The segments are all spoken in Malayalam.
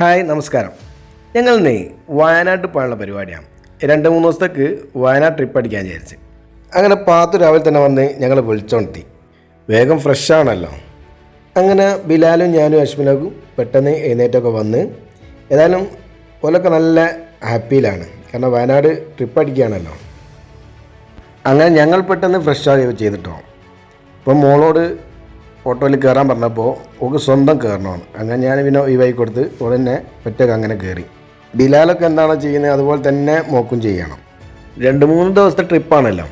ഹായ് നമസ്കാരം. ഞങ്ങൾ ഇന്ന് വയനാട്ട് പോകാനുള്ള പരിപാടിയാണ്. രണ്ട് മൂന്ന് ദിവസത്തേക്ക് വയനാട് ട്രിപ്പ് അടിക്കാൻ വിചാരിച്ച്. അങ്ങനെ പാത്തു രാവിലെ തന്നെ വന്ന് ഞങ്ങൾ വിളിച്ചോണ്ടെത്തി. വേഗം ഫ്രഷാണല്ലോ അങ്ങനെ ബിലാലും ഞാനും അശ്മിനക്കും പെട്ടെന്ന് എഴുന്നേറ്റൊക്കെ വന്ന് ഏതായാലും ഓലൊക്കെ നല്ല ഹാപ്പിയിലാണ്. കാരണം വയനാട് ട്രിപ്പ് അടിക്കുകയാണല്ലോ. അങ്ങനെ ഞങ്ങൾ പെട്ടെന്ന് ഫ്രഷ് ആവുകയോ ചെയ്തിട്ടോ. ഇപ്പം മോളോട് ഓട്ടോയിൽ കയറാൻ പറഞ്ഞപ്പോൾ ഓക്ക് സ്വന്തം കയറണമാണ് അങ്ങനെ ഞാൻ പിന്നെ ഈ വൈ കൊടുത്ത് ഉടനെ ഒറ്റയ്ക്ക് അങ്ങനെ കയറി. ബിലാലൊക്കെ എന്താണോ ചെയ്യുന്നത്? അതുപോലെ തന്നെ മോക്കും ചെയ്യണം. രണ്ട് മൂന്ന് ദിവസത്തെ ട്രിപ്പാണല്ലോ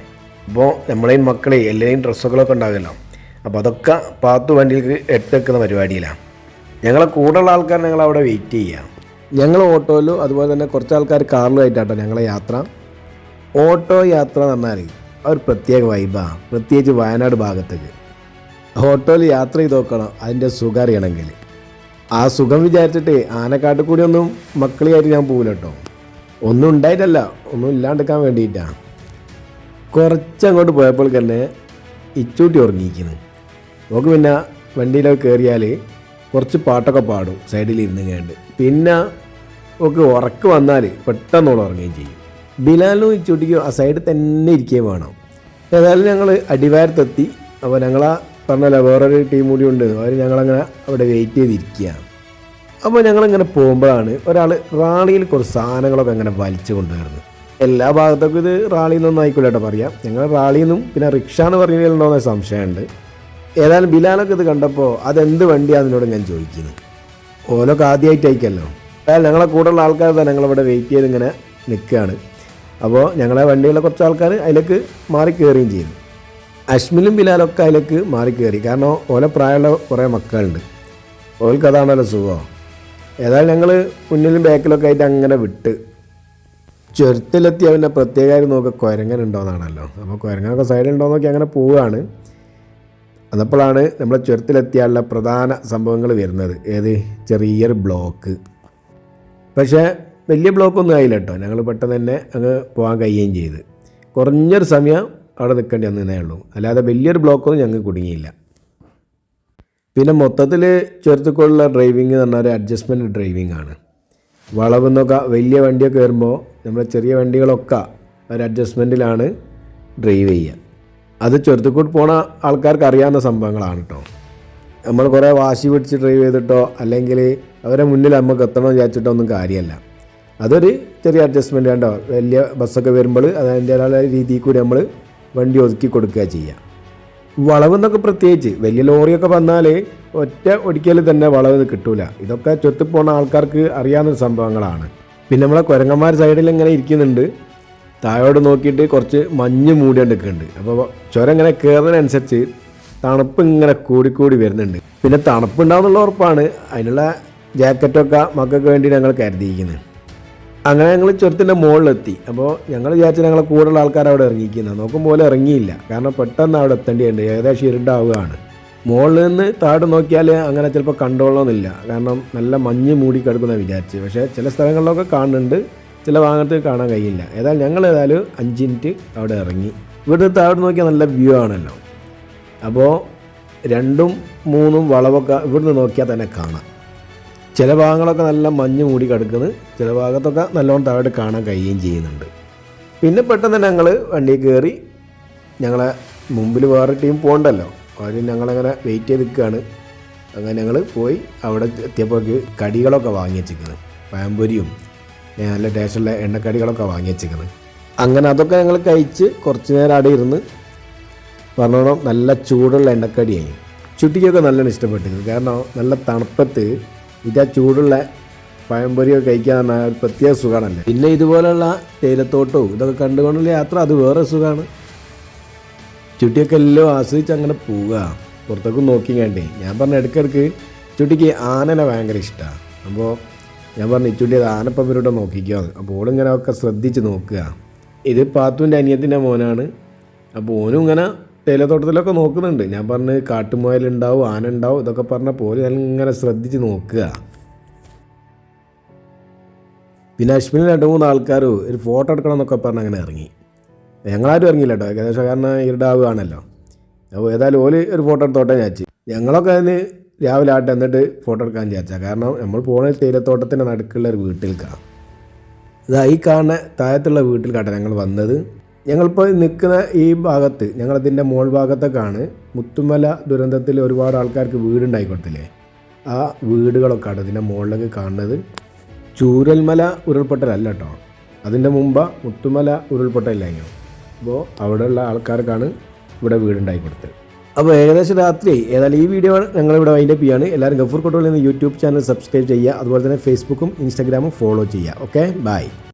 അപ്പോൾ നമ്മളെയും മക്കളെ എല്ലാവരെയും ഡ്രസ്സുകളൊക്കെ ഉണ്ടാകുമല്ലോ അപ്പോൾ അതൊക്കെ പാത്തു വണ്ടിയിലേക്ക് എടുത്തേക്കുന്ന പരിപാടിയിലാണ് ഞങ്ങളെ കൂടെയുള്ള ആൾക്കാർ ഞങ്ങൾ അവിടെ വെയിറ്റ് ചെയ്യാം. ഞങ്ങൾ ഓട്ടോയിലും അതുപോലെ തന്നെ കുറച്ച് ആൾക്കാർ കാറിലുമായിട്ടാട്ടോ ഞങ്ങളെ യാത്ര. ഓട്ടോ യാത്ര എന്ന് പറഞ്ഞാൽ ഒരു പ്രത്യേക വൈബാണ് പ്രത്യേകിച്ച് വയനാട് ഭാഗത്തേക്ക്. ഓട്ടോയിൽ യാത്ര ചെയ്ത് നോക്കണം. അതിന്റെ സുഖം അറിയണമെങ്കിൽ. ആ സുഖം വിചാരിച്ചിട്ട് ആനക്കാട്ട് കൂടി ഒന്നും മക്കളിയായിട്ട് ഞാൻ പോകില്ല കേട്ടോ. ഒന്നും ഉണ്ടായിട്ടല്ല. ഒന്നും ഇല്ലാണ്ടിരിക്കാൻ വേണ്ടിയിട്ടാണ് കുറച്ചങ്ങോട്ട് പോയപ്പോൾ തന്നെ ഇച്ചൂട്ടി ഉറങ്ങിയിരിക്കുന്നു. നോക്ക് പിന്നെ വണ്ടിയിലൊക്കെ കയറിയാൽ കുറച്ച് പാട്ടൊക്കെ പാടും സൈഡിൽ ഇരുന്ന് പിന്നെ ഒക്കെ ഉറക്ക് വന്നാൽ പെട്ടെന്നോട് ഉറങ്ങുകയും ചെയ്യും. ബിലാലും ഇച്ചൂട്ടിക്കും ആ സൈഡിൽ തന്നെ ഇരിക്കുകയും വേണം. ഏതായാലും ഞങ്ങൾ അടിവാരത്തെത്തി. അപ്പോൾ ഞങ്ങളാ പറഞ്ഞല്ലോ വേറൊരു ടീം കൂടി ഉണ്ട്. അവർ ഞങ്ങളങ്ങനെ അവിടെ വെയിറ്റ് ചെയ്തിരിക്കുകയാണ്. അപ്പോൾ ഞങ്ങളിങ്ങനെ പോകുമ്പോഴാണ് ഒരാൾ റാളിയിൽ കുറച്ച് സാധനങ്ങളൊക്കെ അങ്ങനെ വലിച്ചു കൊണ്ടുവരുന്നത്. എല്ലാ ഭാഗത്തൊക്കെ ഇത് റാളിയിൽ നിന്നൊന്നും ആയിക്കോട്ടെ കേട്ടോ പറയാം. ഞങ്ങൾ റാളിയിൽ നിന്നും പിന്നെ റിക്ഷ എന്ന് പറഞ്ഞിട്ടുണ്ടോ എന്ന സംശയമുണ്ട്. ഏതായാലും ബിലാലൊക്കെ ഇത് കണ്ടപ്പോൾ അതെന്ത് വണ്ടിയാണ് എന്നോട് ഞാൻ ചോദിക്കുന്നത് ഓലൊക്കെ ആദ്യമായിട്ടായിരിക്കല്ലോ. അതായത് ഞങ്ങളെ കൂടെയുള്ള ആൾക്കാർ തന്നെ ഞങ്ങളിവിടെ വെയിറ്റ് ചെയ്ത് ഇങ്ങനെ നിൽക്കുകയാണ്. അപ്പോൾ ഞങ്ങളെ വണ്ടിയിലെ കുറച്ച് ആൾക്കാർ അതിലേക്ക് മാറി കയറുകയും ചെയ്തു. അശ്മിലും ബിലാലൊക്കെ അതിലേക്ക് മാറി കയറി. കാരണം ഓലെ പ്രായമുള്ള കുറേ മക്കളുണ്ട്. ഓൽക്ക് അതാണല്ലോ സുഖം. ഏതായാലും ഞങ്ങൾ മുന്നിലും ബാക്കിലൊക്കെ ആയിട്ട് അങ്ങനെ വിട്ട് ചുരത്തിലെത്തി അവന്റെ പ്രത്യേകമായിട്ട് നോക്കുക കുരങ്ങൻ ഉണ്ടോയെന്നാണല്ലോ അപ്പോൾ കുരങ്ങനൊക്കെ സൈഡിലുണ്ടോ നോക്കി അങ്ങനെ പോവുകയാണ് അതപ്പോഴാണ് നമ്മളെ ചുരത്തിലെത്തിയാലുള്ള പ്രധാന സംഭവങ്ങൾ വരുന്നത്. ഏത്? ചെറിയൊരു ബ്ലോക്ക്. പക്ഷേ വലിയ ബ്ലോക്കൊന്നും ആയില്ല കേട്ടോ. ഞങ്ങൾ പെട്ടെന്ന് തന്നെ അങ്ങ് പോകാൻ കഴിയുകയും ചെയ്ത്. കുറഞ്ഞൊരു സമയം അവിടെ നിൽക്കേണ്ടി വന്നേ ഉള്ളൂ. അല്ലാതെ വലിയൊരു ബ്ലോക്കൊന്നും ഞങ്ങൾക്ക് കുടുങ്ങിയില്ല. പിന്നെ മൊത്തത്തിൽ ചുരത്തുക്കുള്ള ഡ്രൈവിങ് എന്ന് പറഞ്ഞാൽ ഒരു അഡ്ജസ്റ്റ്മെന്റ് ഡ്രൈവിംഗ് ആണ്. വളവ് നിന്നൊക്കെ വലിയ വണ്ടിയൊക്കെ വരുമ്പോൾ നമ്മുടെ ചെറിയ വണ്ടികളൊക്കെ ഒരു അഡ്ജസ്റ്റ്മെന്റിലാണ് ഡ്രൈവ് ചെയ്യുക. അത് ചെറുത്തുക്കൂട്ട് പോണ ആൾക്കാർക്ക് അറിയാവുന്ന സംഭവങ്ങളാണ് കേട്ടോ നമ്മൾ കുറേ വാശി പിടിച്ച് ഡ്രൈവ് ചെയ്തിട്ടോ അല്ലെങ്കിൽ അവരെ മുന്നിൽ നമുക്ക് എത്തണമെന്ന് വിചാരിച്ചിട്ടോ ഒന്നും കാര്യമല്ല. അതൊരു ചെറിയ അഡ്ജസ്റ്റ്മെന്റ് കേട്ടോ വലിയ ബസ്സൊക്കെ വരുമ്പോൾ അതിന്റെ രീതിയിൽ കൂടി നമ്മൾ വണ്ടി ഒതുക്കി കൊടുക്കുക ചെയ്യുക വളവെന്നൊക്കെ പ്രത്യേകിച്ച് വലിയ ലോറിയൊക്കെ വന്നാൽ ഒറ്റ ഒടിക്കൽ തന്നെ വളവ് കിട്ടൂല. ഇതൊക്കെ ചുറ്റി പോണ ആൾക്കാർക്ക് അറിയാവുന്ന സംഭവങ്ങളാണ്. പിന്നെ നമ്മളെ കുരങ്ങന്മാർ സൈഡിൽ ഇങ്ങനെ ഇരിക്കുന്നുണ്ട്. താഴോട് നോക്കിയിട്ട് കുറച്ച് മഞ്ഞ് മൂടിയെടുക്കുന്നുണ്ട് അപ്പോൾ ചുരം ഇങ്ങനെ കയറുന്നതിനനുസരിച്ച് തണുപ്പ് ഇങ്ങനെ കൂടിക്കൂടി വരുന്നുണ്ട്. പിന്നെ തണുപ്പുണ്ടാവുന്നുള്ള ഉറപ്പാണ്. അതിനുള്ള ജാക്കറ്റൊക്കെ മക്കൾക്ക് വേണ്ടി ഞങ്ങൾ കരുതിയിരിക്കുന്നത്. അങ്ങനെ ഞങ്ങൾ ചുരത്തിന്റെ മുകളിലെത്തി അപ്പോൾ ഞങ്ങൾ വിചാരിച്ച ഞങ്ങളെ കൂടുതൽ ആൾക്കാർ അവിടെ ഇറങ്ങിയിരിക്കുന്നത് നോക്കുമ്പോൾ പോലെ ഇറങ്ങിയില്ല. കാരണം പെട്ടെന്ന് അവിടെ എത്തേണ്ടിയുണ്ട് ഏകദേശം ഇരുണ്ടാവുകയാണ്. മുകളിൽ നിന്ന് താഴെ നോക്കിയാൽ അങ്ങനെ ചിലപ്പോൾ കണ്ടോളണമെന്നില്ല കാരണം നല്ല മഞ്ഞ് മൂടി കിടക്കുന്ന വിചാരിച്ച്. പക്ഷേ ചില സ്ഥലങ്ങളിലൊക്കെ കാണുന്നുണ്ട്. ചില ഭാഗത്ത് കാണാൻ കഴിയില്ല. ഏതായാലും ഞങ്ങൾ ഏതായാലും അഞ്ച് മിനിറ്റ് അവിടെ ഇറങ്ങി. ഇവിടുന്ന് താഴെ നോക്കിയാൽ നല്ല വ്യൂ ആണല്ലോ. അപ്പോൾ രണ്ടും മൂന്നും വളവൊക്കെ ഇവിടുന്ന് നോക്കിയാൽ തന്നെ കാണാം. ചില ഭാഗങ്ങളൊക്കെ നല്ല മഞ്ഞ് മൂടി കിടക്കുന്നത് ചില ഭാഗത്തൊക്കെ നല്ലോണം താഴോട്ട് കാണാൻ കഴിയുകയും ചെയ്യുന്നുണ്ട്. പിന്നെ പെട്ടെന്ന് തന്നെ ഞങ്ങൾ വണ്ടിയിൽ കയറി ഞങ്ങളെ മുമ്പിൽ വേറെ ടീം പോകണ്ടല്ലോ അവർ ഞങ്ങളങ്ങനെ വെയിറ്റ് ചെയ്ത് നിൽക്കുകയാണ്. അങ്ങനെ ഞങ്ങൾ പോയി അവിടെ എത്തിയപ്പോഴേക്ക് കടികളൊക്കെ വാങ്ങി വെച്ചിരിക്കുന്നത് പഴംപൊരിയും ഏ, നല്ല ടേസ്റ്റുള്ള എണ്ണക്കടികളൊക്കെ വാങ്ങി വെച്ചിരിക്കുന്നത് അങ്ങനെ അതൊക്കെ ഞങ്ങൾ കഴിച്ച് കുറച്ച് നേരം അവിടെ ഇരുന്ന് പറഞ്ഞോളാം നല്ല ചൂടുള്ള എണ്ണക്കടിയായി. ചുട്ടിക്കൊക്കെ നല്ലോണം ഇഷ്ടപ്പെട്ടിരുന്നു. കാരണം നല്ല തണുപ്പത്ത് ഇത് ആ ചൂടുള്ള പഴംപൊരിയൊക്കെ കഴിക്കാൻ പറഞ്ഞാൽ ഒരു പ്രത്യേക സുഖമാണല്ലേ പിന്നെ ഇതുപോലെയുള്ള തേയിലത്തോട്ടവും ഇതൊക്കെ കണ്ടുകൊണ്ടുള്ള യാത്ര അത് വേറെ സുഖമാണ് ചുട്ടിയൊക്കെ എല്ലാം ആസ്വദിച്ച് അങ്ങനെ പോവുക. പുറത്തൊക്കെ നോക്കി കണ്ടേ ഞാൻ പറഞ്ഞ ഇടയ്ക്കിടയ്ക്ക് ചുട്ടിക്ക് ആനനെ ഭയങ്കര ഇഷ്ടമാണ് അപ്പോൾ ഞാൻ പറഞ്ഞു ഇച്ചുട്ടി അത് ആനപ്പമ്മരോടെ നോക്കിക്കുകയാണ് അപ്പോൾ ഓളിങ്ങനെ ഒക്കെ ശ്രദ്ധിച്ച് നോക്കുക. ഇത് പാത്തുവിന്റെ അനിയത്തിന്റെ മോനാണ്. അപ്പോൾ ഓനും ഇങ്ങനെ തേയിലത്തോട്ടത്തിലൊക്കെ നോക്കുന്നുണ്ട്. ഞാൻ പറഞ്ഞ് കാട്ടുമുയലുണ്ടാവും ആന ഉണ്ടാവും ഇതൊക്കെ പറഞ്ഞ പോലെ ഞാൻ ഇങ്ങനെ ശ്രദ്ധിച്ച് നോക്കുക. പിന്നെ അശ്വിനി രണ്ട് മൂന്ന് ആൾക്കാർ ഒരു ഫോട്ടോ എടുക്കണം എന്നൊക്കെ പറഞ്ഞ് അങ്ങനെ ഇറങ്ങി. ഞങ്ങളാരും ഇറങ്ങിയില്ല കേട്ടോ ഏകദേശം കാരണം ഇരുടാവുകയാണല്ലോ അപ്പോൾ ഏതായാലും ഓൽ ഒരു ഫോട്ടോ എടുത്തോട്ടെ ഞാൻ ഞങ്ങളൊക്കെ അതിന് രാവിലെ ആട്ടെ എന്നിട്ട് ഫോട്ടോ എടുക്കാൻ ചാച്ചാ കാരണം നമ്മൾ പോണ തേയിലത്തോട്ടത്തിന്റെ നടുക്കുള്ള ഒരു വീട്ടിലേക്കാണ് ഇതാ ഈ കാണുന്ന താഴത്തുള്ള വീട്ടിൽ വീട്ടിലേക്കാട്ടെ ഞങ്ങൾ വന്നത്. ഞങ്ങളിപ്പോൾ നിൽക്കുന്ന ഈ ഭാഗത്ത് ഞങ്ങളതിന്റെ മോൾ ഭാഗത്തൊക്കെയാണ് മുത്തുമല ദുരന്തത്തിൽ ഒരുപാട് ആൾക്കാർക്ക് വീടുണ്ടായി ആ വീടുകളൊക്കെയാണ് ഇതിന്റെ മുകളിലൊക്കെ കാണുന്നത്. ചൂരൽമല ഉരുൾപൊട്ടലല്ല കേട്ടോ. അതിന്റെ മുമ്പ് മുത്തുമല ഉരുൾപൊട്ടലായിരുന്നു അപ്പോൾ അവിടെയുള്ള ആൾക്കാർക്കാണ് ഇവിടെ വീടുണ്ടായി കൊടുത്തത് അപ്പോൾ ഏകദേശം രാത്രി ഏതായാലും ഈ വീഡിയോ ഞങ്ങളിവിടെ വൈൻഡപ്പ് ചെയ്യാണ്. എല്ലാവരും ഗഫൂർ കൊട്ടോളിൽ നിന്ന് യൂട്യൂബ് ചാനൽ സബ്സ്ക്രൈബ് ചെയ്യുക. അതുപോലെ തന്നെ ഫേസ്ബുക്കും ഇൻസ്റ്റാഗ്രാമും ഫോളോ ചെയ്യുക. ഓക്കെ? ബൈ.